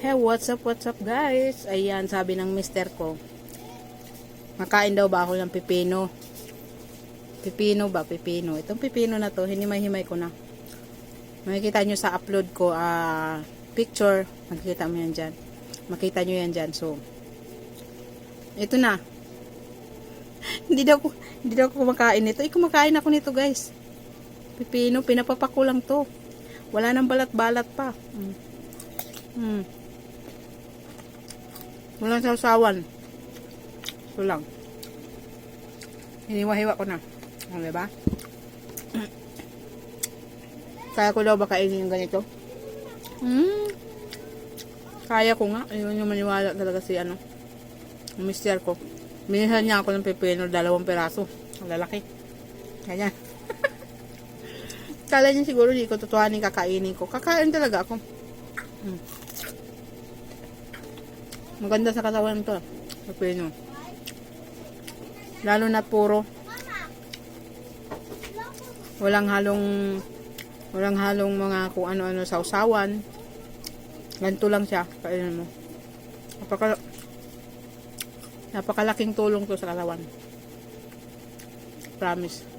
Hey, what's up, what's up guys? Ayan, sabi ng mister ko. Makain daw ba ako ng pipino? Pipino ba? Pipino. Itong pipino na to, hinimay-himay ko na. Makikita nyo sa upload ko, ah, picture. Makikita mo yan dyan. Makita nyo yan dyan. So, ito na. hindi daw ko, hindi daw ko kumakain nito. Eh, kumakain ako nito guys. Pipino, pinapapako lang to. Wala nang balat-balat pa. Mm. Hmm. Walang sausawan. Ito lang. Hiniwa-hiwa ko na. O, diba? Kaya ko daw ba kainin yung ganito? Hmm. Kaya ko nga. Ayun yung maniwala talaga si ano. Yung mister ko. Binihan niya ako ng pepino, dalawang peraso. Ang lalaki. Ganyan. Kala niya siguro di ko tutuhanin kakainin ko. Kakain talaga ako. Hmm. Maganda sa katawan to. Pepino. Lalo na puro. Walang halong walang halong mga kung ano-ano sausawan. Ganito lang siya. Kainin mo. Napaka napakalaking tulong to sa katawan. Promise.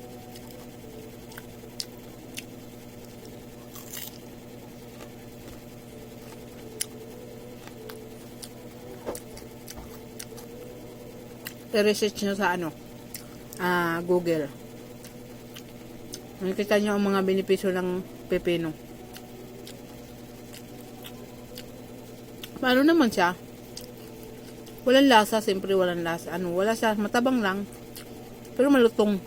I-research nyo sa ano, ah, Google. Makikita nyo ang mga benepisyo ng pepino. Paano naman siya? Walang lasa, siyempre walang lasa. Ano, wala siya, matabang lang. Pero malutong.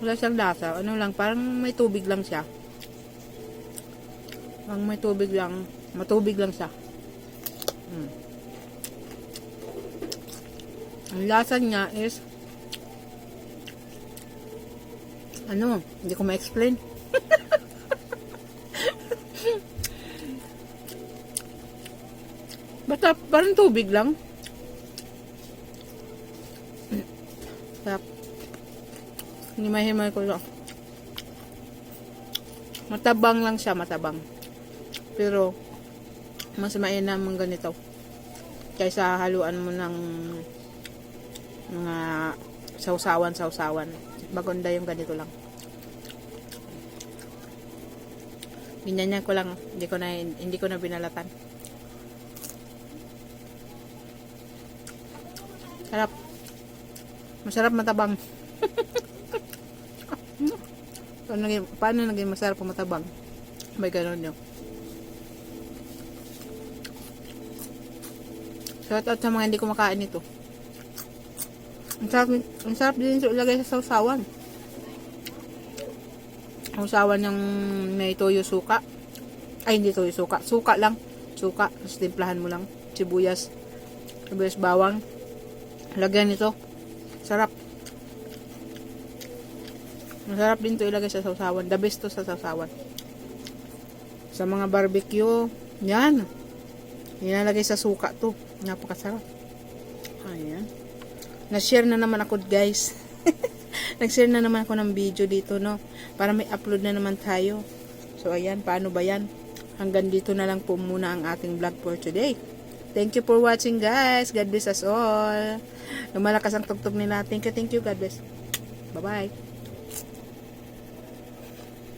Wala siyang lasa. Ano lang, parang may tubig lang siya. Parang may tubig lang. Matubig lang siya. Hmm. Ang lasa niya is ano, hindi ko ma-explain. Basta parang tubig lang. Sarap. Himay-himay ko lang. Matabang lang siya, matabang. Pero, mas mainam ang ganito. Kaysa haluan mo ng mga sausawan-sausawan. Maganda yung ganito lang. Binyanyan ko lang, hindi ko na hindi ko na binalatan. Sarap. Masarap matabang. paano, naging, paano naging masarap kung matabang? May ganun yun. Shout out sa mga hindi kumakain nito. Ang sarap, ang sarap din ito ilagay sa sausawan. Sausawan ng may toyo suka. Ay, hindi toyo suka. Suka lang. Suka. Tapos timplahan mo lang. Sibuyas. Sibuyas bawang. Lagyan nito. Sarap. Masarap din to ilagay sa sausawan. The best to sa sausawan. Sa mga barbecue. Yan. Nilalagay sa suka to. Napakasarap. Ayan. Na-share na naman ako guys. Nag-share na naman ako ng video dito no. Para may upload na naman tayo. So ayan, paano ba yan? Hanggang dito na lang po muna ang ating vlog for today. Thank you for watching guys. God bless us all. Lumalakas ang tugtog nila. Thank you, thank you. God bless. Bye-bye.